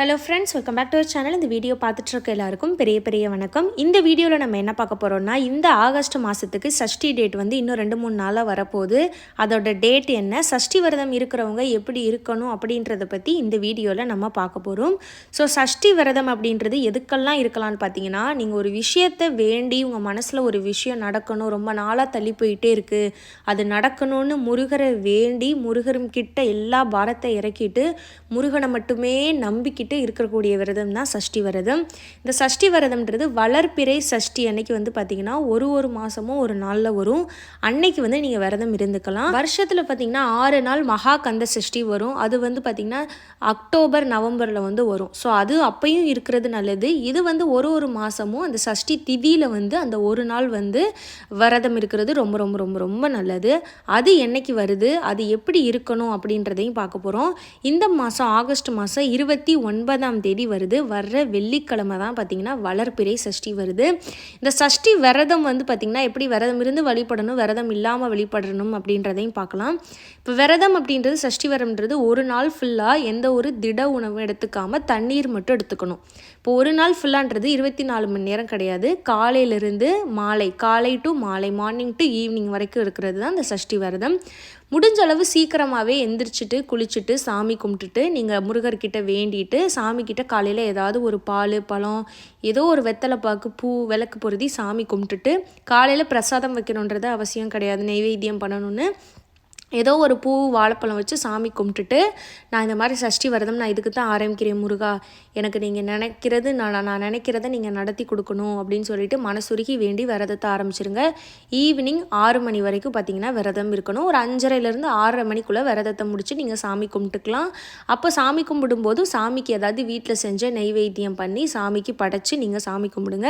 Hello friends welcome back to our channel இந்த video பார்த்துட்டு இருக்க எல்லாருக்கும் பெரிய பெரிய வணக்கம். இந்த வீடியோவில் நம்ம என்ன பார்க்க போகிறோம்னா இந்த ஆகஸ்ட் மாதத்துக்கு சஷ்டி டேட் வந்து இன்னும் ரெண்டு மூணு நாளாக வரப்போகுது. அதோட டேட் என்ன சஷ்டி விரதம் இருக்கிறவங்க எப்படி இருக்கணும் அப்படின்றத பற்றி இந்த வீடியோவில் நம்ம பார்க்க போகிறோம் ஸோ சஷ்டி விரதம் அப்படின்றது எதுக்கெல்லாம் இருக்கலாம்னு பார்த்தீங்கன்னா நீங்கள் ஒரு விஷயத்தை வேண்டி உங்கள் மனசில் ஒரு விஷயம் நடக்கணும் ரொம்ப நாளாக தள்ளி போயிட்டே இருக்குது அது நடக்கணும்னு முருகரை வேண்டி முருகரும் கிட்ட எல்லா பாரத்தை இறக்கிட்டு முருகனை மட்டுமே நம்பிக்கிட்டு இருக்கக்கூடிய விரதம் தான் சஷ்டி விரதம். இந்த சஷ்டி விரதம்ன்றது வளர்ப்பிறை சஷ்டி அன்னைக்கு வந்து பார்த்தீங்கன்னா ஒரு ஒரு மாதமும் ஒரு நாளில் வரும். அன்னைக்கு வந்து நீங்கள் விரதம் இருந்துக்கலாம். வருஷத்தில் பார்த்தீங்கன்னா ஆறு நாள் மகா கந்த சஷ்டி வரும். அது வந்து பார்த்தீங்கன்னா அக்டோபர் நவம்பரில் வந்து வரும். ஸோ அது அப்பையும் இருக்கிறது நல்லது. இது வந்து ஒரு ஒரு மாதமும் அந்த சஷ்டி திதியில் வந்து அந்த ஒரு நாள் வந்து விரதம் இருக்கிறது ரொம்ப ரொம்ப ரொம்ப ரொம்ப நல்லது. அது என்னைக்கு வருது? அது எப்படி இருக்கணும் அப்படின்றதையும் பார்க்க போகிறோம் இந்த மாதம் ஆகஸ்ட் மாதம் இருபத்தி ஒன்று ஒன்பதாம் தேதி வருது. வர்ற வெள்ளிக்கிழமை தான் பார்த்திங்கன்னா வளர்ப்பிறை சஷ்டி வருது. இந்த சஷ்டி விரதம் வந்து பார்த்திங்கன்னா எப்படி விரதம் இருந்து வழிபடணும் விரதம் இல்லாமல் வழிபடணும் அப்படின்றதையும் பார்க்கலாம். இப்போ விரதம் அப்படின்றது சஷ்டி விரதம்ன்றது ஒரு நாள் ஃபுல்லாக எந்த ஒரு திட உணவும் எடுத்துக்காமல் தண்ணீர் மட்டும் எடுத்துக்கணும். இப்போ ஒரு நாள் ஃபுல்லான்றது இருபத்தி நாலு மணி நேரம் கிடையாது. காலையிலிருந்து மாலை காலை டு மாலை மார்னிங் டு ஈவினிங் வரைக்கும் இருக்கிறது தான் இந்த சஷ்டி விரதம். முடிஞ்ச அளவு சீக்கிரமாகவே எந்திரிச்சிட்டு குளிச்சுட்டு சாமி கும்பிட்டுட்டு நீங்கள் முருகர்கிட்ட வேண்டிட்டு சாமிக்கிட்ட காலையில் ஏதாவது ஒரு பால் பழம் ஏதோ ஒரு வெத்தலை பாக்கு பூ விளக்கு பொருதி சாமி கும்பிட்டுட்டு காலையில் பிரசாதம் வைக்கணுன்றது அவசியம் கிடையாது நெய்வேத்தியம் பண்ணணும்னு ஏதோ ஒரு பூ வாழைப்பழம் வச்சு சாமி கும்பிட்டுட்டு நான் இந்த மாதிரி சஷ்டி விரதம் நான் இதுக்கு தான் ஆரம்பிக்கிறேன் முருகா. எனக்கு நீங்கள் நினைக்கிறது நான் நான் நினைக்கிறத நீங்கள் நடத்தி கொடுக்கணும் அப்படின்னு சொல்லிட்டு மனசுருகி வேண்டி விரதத்தை ஆரம்பிச்சிருங்க. ஈவினிங் ஆறு மணி வரைக்கும் பார்த்தீங்கன்னா விரதம் இருக்கணும். ஒரு அஞ்சரைலேருந்து ஆறரை மணிக்குள்ளே விரதத்தை முடித்து நீங்கள் சாமி கும்பிட்டுக்கலாம். அப்போ சாமி கும்பிடும்போது சாமிக்கு ஏதாவது வீட்டில் செஞ்ச நெய்வேத்தியம் பண்ணி சாமிக்கு படைச்சி நீங்கள் சாமி கும்பிடுங்க.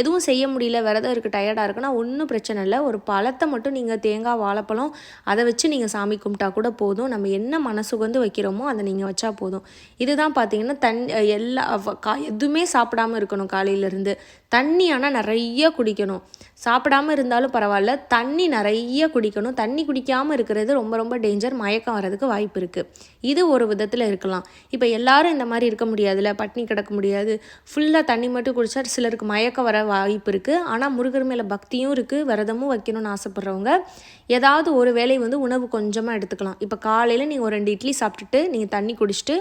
எதுவும் செய்ய முடியல விரதம் இருக்குது டயர்டாக இருக்குன்னா ஒன்றும் பிரச்சனை இல்லை. ஒரு பழத்தை மட்டும் நீங்கள் தேங்காய் வாழைப்பழம் அதை வச்சு நீங்கள் நீங்கள் சாமி கும்பிட்டா கூட போதும். நம்ம என்ன மனசுகந்து வைக்கிறோமோ அதை நீங்கள் வச்சா போதும். இதுதான் பார்த்தீங்கன்னா தன் எல்லா கா எதுவுமே சாப்பிடாம இருக்கணும் காலையிலேருந்து. தண்ணி ஆனால் நிறைய குடிக்கணும். சாப்பிடாம இருந்தாலும் பரவாயில்ல தண்ணி நிறைய குடிக்கணும். தண்ணி குடிக்காமல் இருக்கிறது ரொம்ப ரொம்ப டேஞ்சர் மயக்கம் வர்றதுக்கு வாய்ப்பு இருக்குது இது ஒரு விதத்தில் இருக்கலாம். இப்போ எல்லாரும் இந்த மாதிரி இருக்க முடியாதுல்ல பட்னி கிடக்க முடியாது. ஃபுல்லாக தண்ணி மட்டும் குடித்தா சிலருக்கு மயக்கம் வர வாய்ப்பு இருக்குது ஆனால் முருகர் மேலே பக்தியும் இருக்குது விரதமும் வைக்கணும்னு ஆசைப்பட்றவங்க ஏதாவது ஒரு வேலை வந்து உணவு கொஞ்சமாக எடுத்துக்கலாம். இப்போ காலையில் நீங்கள் ஒரு ரெண்டு இட்லி சாப்பிட்டுட்டு நீங்கள் தண்ணி குடிச்சிட்டு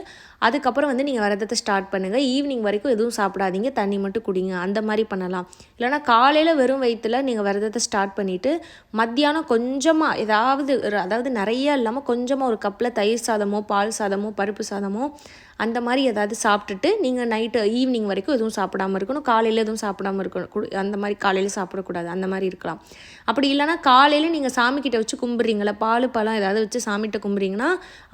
அதுக்கப்புறம் வந்து நீங்கள் விரதத்தை ஸ்டார்ட் பண்ணுங்கள் ஈவினிங் வரைக்கும் எதுவும் சாப்பிடாதீங்க தண்ணி மட்டும் குடிங்க. அந்த மாதிரி பண்ணலாம். இல்லைனா காலையில் வெறும் வயிற்றில் நீங்கள் விரதத்தை ஸ்டார்ட் பண்ணிவிட்டு மத்தியானம் கொஞ்சமாக ஏதாவது அதாவது நிறைய இல்லாமல் கொஞ்சமாக ஒரு கப்பில் தயிர் சாதமோ பால் சாதமோ பருப்பு சாதமோ அந்த மாதிரி ஏதாவது சாப்பிட்டுட்டு நீங்கள் நைட்டு ஈவினிங் வரைக்கும் எதுவும் சாப்பிடாம இருக்கணும். காலையில் எதுவும் சாப்பிடாம இருக்கணும். அந்த மாதிரி காலையில் சாப்பிடக்கூடாது. அந்த மாதிரி இருக்கலாம். அப்படி இல்லைனா காலையில் நீங்கள் சாமிக்கிட்ட வச்சு கும்பிட்றீங்களா? பால் பழம் ஏதாவது வச்சு சாமிகிட்ட கும்பிட்றீங்கன்னா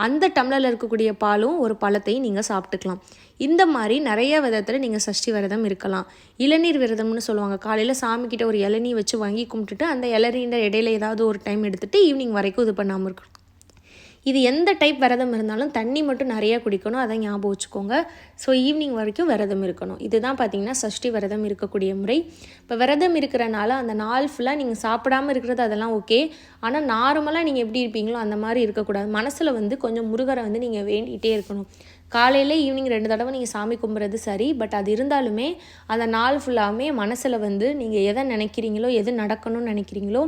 அந்த டம்ளரில் இருக்கக்கூடிய பாலும் ஒரு பழத்தையும் நீங்கள் சாப்பிட்டுக்கலாம். இந்த மாதிரி நிறைய விதத்தில் நீங்கள் சஷ்டி விரதம் இருக்கலாம். இளநீர் விரதம்னு சொல்லுவாங்க. காலையில் சாமிக்கிட்ட ஒரு இளநீர் வச்சு வாங்கி கும்பிட்டுட்டு அந்த இளநீர் இடையில ஏதாவது ஒரு டைம் எடுத்துகிட்டு ஈவினிங் வரைக்கும் இது பண்ணாமல் இருக்கணும். இது எந்த டைப் விரதம் இருந்தாலும் தண்ணி மட்டும் நிறையா குடிக்கணும். அதை ஞாபகம் வச்சுக்கோங்க. ஸோ ஈவினிங் வரைக்கும் விரதம் இருக்கணும். இதுதான் பார்த்திங்கன்னா சஷ்டி விரதம் இருக்கக்கூடிய முறை. இப்போ விரதம் இருக்கிறனால அந்த நாள் ஃபுல்லாக நீங்கள் சாப்பிடாம இருக்கிறது அதெல்லாம் ஓகே ஆனால் நார்மலாக நீங்கள் எப்படி இருப்பீங்களோ அந்த மாதிரி இருக்கக்கூடாது. மனசில் வந்து கொஞ்சம் முருகரை வந்து நீங்கள் வேண்டிகிட்டே இருக்கணும். காலையில் ஈவினிங் ரெண்டு தடவை நீங்கள் சாமி கும்பிட்றது சரி பட் அது இருந்தாலுமே அந்த நாள் ஃபுல்லாமே மனசில் வந்து நீங்கள் எதை நினைக்கிறீங்களோ எது நடக்கணும்னு நினைக்கிறீங்களோ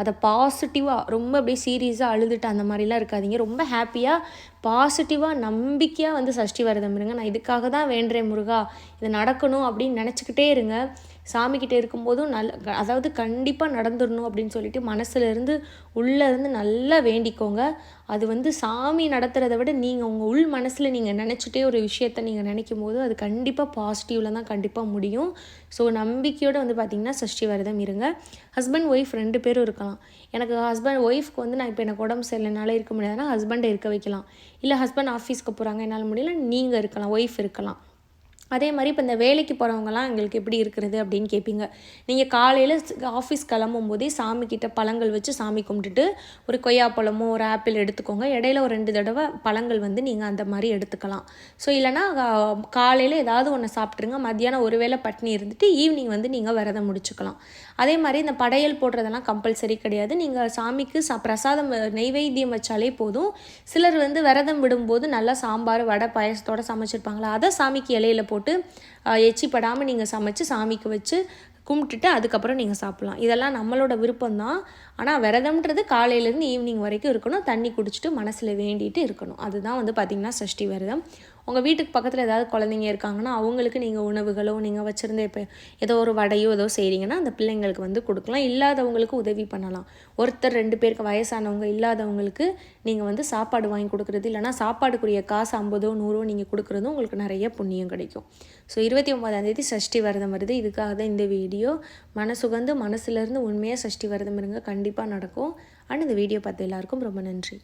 அதை பாசிட்டிவாக ரொம்ப அப்படியே சீரியஸாக அழுதுட்டு அந்த மாதிரிலாம் இருக்காதீங்க. ரொம்ப ஹாப்பியாக பாசிட்டிவாக நம்பிக்கையாக வந்து சஷ்டி விரதம் இருங்க. நான் இதுக்காக தான் வேண்டுறேன் முருகா. இது நடக்கணும் அப்படின்னு நினச்சிக்கிட்டே இருங்க. சாமிக்கிட்ட இருக்கும்போதும் நல்ல க- அதாவது கண்டிப்பாக நடந்துடணும் அப்படின்னு சொல்லிட்டு மனசுலேருந்து உள்ளேருந்து உள்ளே இருந்து நல்லா வேண்டிக்கோங்க. அது வந்து சாமி நடத்துகிறத விட நீங்கள் உங்கள் உள் மனசில் நீங்கள் நினச்சிட்டே ஒரு விஷயத்த நீங்கள் நினைக்கும் போது அது கண்டிப்பாக பாசிட்டிவில் தான் கண்டிப்பாக முடியும். ஸோ நம்பிக்கையோடு வந்து பார்த்திங்கன்னா சஷ்டி விரதம் இருங்க. ஹஸ்பண்ட் ஒய்ஃப் ரெண்டு பேரும் இருக்கலாம். எனக்கு ஹஸ்பண்ட் ஒய்ஃப்க்கு வந்து நான் இப்போ எனக்கு உடம்பு சரியில்லைனால இருக்க முடியாதுன்னா ஹஸ்பண்டை இருக்க வைக்கலாம். இல்லை ஹஸ்பண்ட் ஆஃபீஸ்க்கு போகிறாங்க என்னால் முடியல நீங்கள் இருக்கலாம் ஒய்ஃப் இருக்கலாம். அதே மாதிரி இப்போ இந்த வேலைக்கு போகிறவங்கலாம் எங்களுக்கு எப்படி இருக்கிறது அப்படின்னு கேட்பீங்க நீங்கள் காலையில் ஆஃபீஸ் கிளம்பும் போதே சாமிக்கிட்ட பழங்கள் வச்சு சாமி கும்பிட்டுட்டு ஒரு கொய்யாப்பழமோ ஒரு ஆப்பிள் எடுத்துக்கோங்க. இடையில ஒரு ரெண்டு தடவை பழங்கள் வந்து நீங்கள் அந்த மாதிரி எடுத்துக்கலாம். ஸோ இல்லைனா காலையில் ஏதாவது ஒன்று சாப்பிட்ருங்க மத்தியானம் ஒரு வேளை பட்னி இருந்துட்டு ஈவினிங் வந்து நீங்கள் விரதம் முடிச்சுக்கலாம். அதே மாதிரி இந்த படையல் போடுறதெல்லாம் கம்பல்சரி கிடையாது. நீங்கள் சாமிக்கு சா பிரசாதம் நெய்வேத்தியம் வச்சாலே போதும். சிலர் வந்து விரதம் விடும்போது நல்லா சாம்பார் வடை பாயசத்தோட சமைச்சிருப்பாங்களா? அதை சாமிக்கு இலையில போட்டு எச்சிப்படாமல் நீங்கள் சமைச்சு சாமிக்கு வச்சு கும்பிட்டுட்டு அதுக்கப்புறம் நீங்கள் சாப்பிட்லாம். இதெல்லாம் நம்மளோட விருப்பம்தான் ஆனால் விரதம்ன்றது காலையிலேருந்து ஈவினிங் வரைக்கும் இருக்கணும். தண்ணி குடிச்சிட்டு மனசில் வேண்டிட்டு இருக்கணும். அதுதான் வந்து பார்த்திங்கன்னா சஷ்டி விரதம். உங்கள் வீட்டுக்கு பக்கத்தில் ஏதாவது குழந்தைங்க இருக்காங்கன்னா அவங்களுக்கு நீங்கள் உணவுகளோ நீங்கள் வச்சுருந்த இப்போ ஏதோ ஒரு வடையோ ஏதோ செய்கிறீங்கன்னா அந்த பிள்ளைங்களுக்கு வந்து கொடுக்கலாம். இல்லாதவங்களுக்கு உதவி பண்ணலாம். ஒருத்தர் ரெண்டு பேருக்கு வயசானவங்க இல்லாதவங்களுக்கு நீங்கள் வந்து சாப்பாடு வாங்கி கொடுக்குறது இல்லைனா சாப்பாடுக்குரிய காசு ஐம்பதோ நூறோ நீங்கள் கொடுக்குறதும் உங்களுக்கு நிறைய புண்ணியம் கிடைக்கும். ஸோ இருபத்தி ஒன்பதாந்தேதி சஷ்டி விரதம் வருது. இதுக்காக தான் இந்த வீடியோ. மனசுகந்து மனசுலேருந்து உண்மையாக சஷ்டி விரதம் இருங்க. கண்டிப்பாக நடக்கும். அண்ட் இந்த வீடியோ பார்த்த எல்லாருக்கும் ரொம்ப நன்றி.